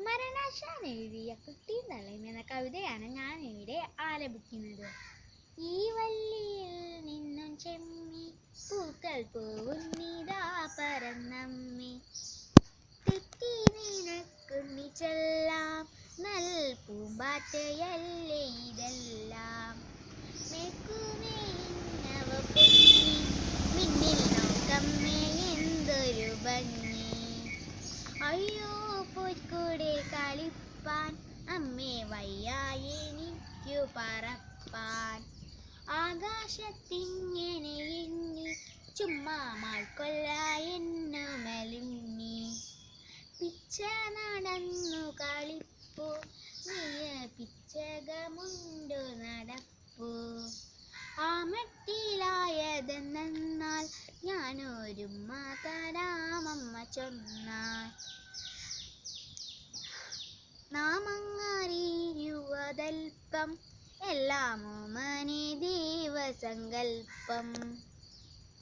കുമരനാശാൻ എഴുതിയ കുട്ടിയും തള്ളയും എന്ന കവിതയാണ് ഞാൻ ഇവിടെ ആലപിക്കുന്നത്. ഈ വള്ളിയിൽ നിന്നും ചെമ്മി പൂക്കൾ പൂവുന്നിതാ പറന്നമ്മി തെറ്റി നിനക്കുണ്ണി ചെല്ലാം നൽ പൂമ്പാറ്റയല്ലേ ഇതെല്ലാം? മേക്കുമേന്നവ പൊന്നി മിന്നിൽ നോക്കമ്മേ എന്തൊരു ഭംഗി. അയ്യോ അമ്മേ വയ്യായി എനിക്കു പറപ്പാൻ. ആകാശത്തിങ്ങനെ എണ്ണി ചുമ്മാ മാൾക്കൊല്ല എന്നു മെലിഞ്ഞി. പിച്ച നടന്നു കളിപ്പു. നീയ പിച്ചകമുണ്ടു നടപ്പു. ആമട്ടിലായതെന്നാൽ ഞാനൊരു മാതാരാമമ്മ ചൊന്നാൽ. നാമങ്ങറിയുവതൽപ്പം എല്ലാമോ മനി ദൈവസങ്കൽപ്പം